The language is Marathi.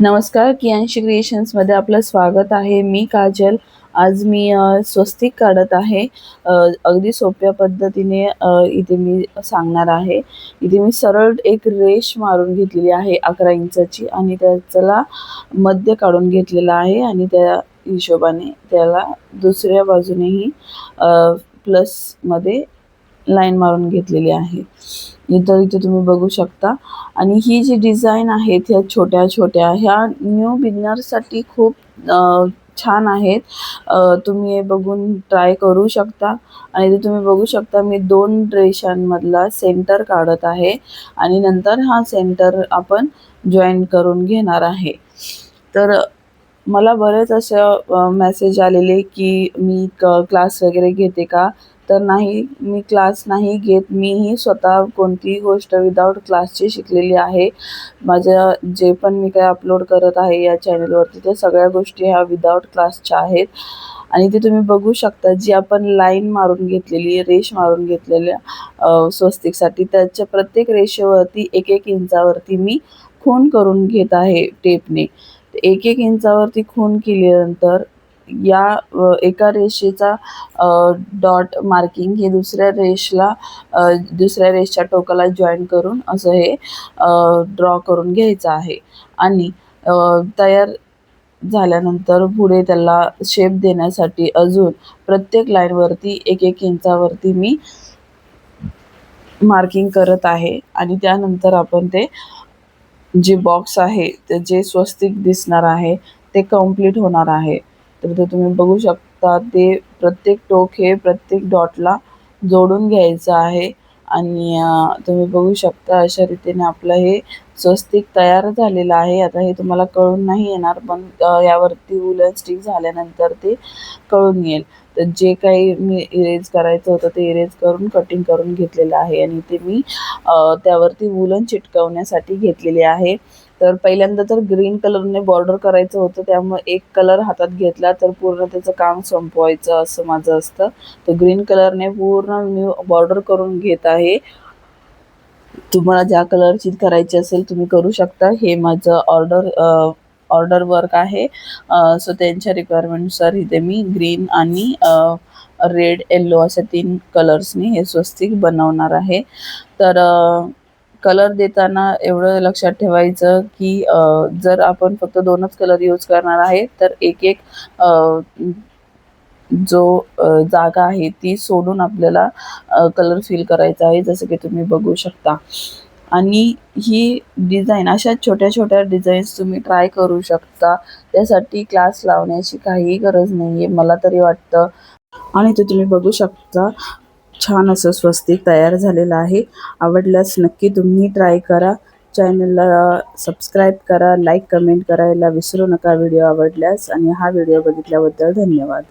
नमस्कार कियांशी क्रिएशन्समध्ये आपलं स्वागत आहे. मी काजल. आज मी स्वस्तिक काढत आहे. अगदी सोप्या पद्धतीने इथे मी सांगणार आहे. इथे मी सरळ एक रेष मारून घेतलेली आहे अकरा इंचाची आणि त्याला मध्य काढून घेतलेला आहे आणि त्या हिशोबाने त्याला दुसऱ्या बाजूनेही प्लसमध्ये लाईन मारून घेतलेली आहे. इथं इथे तुम्ही बघू शकता. आणि ही जी डिझाईन आहेत ह्या छोट्या छोट्या ह्या न्यू बिगनर्ससाठी खूप छान आहेत. तुम्ही हे बघून ट्राय करू शकता. आणि ते तुम्ही बघू शकता मी दोन रेषांमधला सेंटर काढत आहे. आणि नंतर हा सेंटर आपण जॉईन करून घेणार आहे. तर मला बरेच असं मेसेज आलेले की मी क क्लास वगैरे घेते का? तर नाही मी क्लास नाही घेत. मीही स्वतः कोणतीही गोष्ट विदाऊट क्लासची शिकलेली आहे. माझ्या जे पण मी काय अपलोड करत आहे या चॅनलवरती त्या सगळ्या गोष्टी ह्या विदाऊट क्लासच्या आहेत. आणि ते तुम्ही बघू शकता जी आपण लाईन मारून घेतलेली रेष मारून घेतलेल्या स्वस्तिकसाठी त्याच्या प्रत्येक रेषेवरती एक एक इंचावरती मी खून करून घेत आहे टेपने एक एक इंचावरती खून केल्यानंतर या एका रेषेचा डॉट मार्किंग हे दुसऱ्या रेषला दुसऱ्या रेषच्या टोकाला जॉईन करून असं हे ड्रॉ करून घ्यायचं आहे. आणि तयार झाल्यानंतर पुढे त्याला शेप देण्यासाठी अजून प्रत्येक लाईनवरती एक एक इंचावरती मी मार्किंग करत आहे. आणि त्यानंतर आपण ते जे बॉक्स आहे ते जे स्वस्तिक दिसणार आहे ते कंप्लीट होणार आहे. तर ते तुम्ही बघू शकता ते प्रत्येक टोक हे प्रत्येक डॉटला जोडून घ्यायचं आहे. आणि तुम्ही बघू शकता अशा रीतीने आपलं हे स्वस्तिक तयार झालेलं आहे. आता हे तुम्हाला कळून नाही येणार पण यावरती वुलन स्टिक झाल्यानंतर ते कळून येईल. तर जे काही मी इरेज करायचं होतं ते इरेज करून कटिंग करून घेतलेलं आहे आणि ते मी त्यावरती वुलन चिटकवण्यासाठी घेतलेले आहे. तर पहिल्यांदा तर ग्रीन कलरने बॉर्डर करायचं होतं त्यामुळे एक कलर हातात घेतला तर पूर्ण त्याचं काम संपवायचं असं माझं असतं. तर ग्रीन कलरने पूर्ण मी बॉर्डर करून घेत आहे. तुम्हाला ज्या कलरची करायची असेल तुम्ही करू शकता. हे माझं ऑर्डर ऑर्डर वर्क आहे. सो त्यांच्या रिक्वायरमेंटनुसार इथे मी ग्रीन आणि रेड येल्लो अशा तीन कलर्सनी हे स्वस्तिक बनवणार आहे. तर कलर देताना एवढं लक्षात ठेवायचं की जर आपण फक्त दोनच कलर यूज करणार आहे तर एक एक जो जागा आहे ती सोडून आपल्याला कलर फिल करायचा आहे जसं की तुम्ही बघू शकता. आणि ही डिझाईन अशा छोट्या छोट्या डिझाईन्स तुम्ही ट्राय करू शकता. त्यासाठी क्लास लावण्याची काहीही गरज नाही आहे मला तरी वाटतं. आणि ते तुम्ही बघू शकता छान असं स्वस्तिक तयार झालेलं आहे. आवडल्यास नक्की तुम्ही ट्राय करा. चॅनलला सबस्क्राईब करा लाईक कमेंट करायला विसरू नका व्हिडिओ आवडल्यास. आणि हा व्हिडिओ बघितल्याबद्दल धन्यवाद.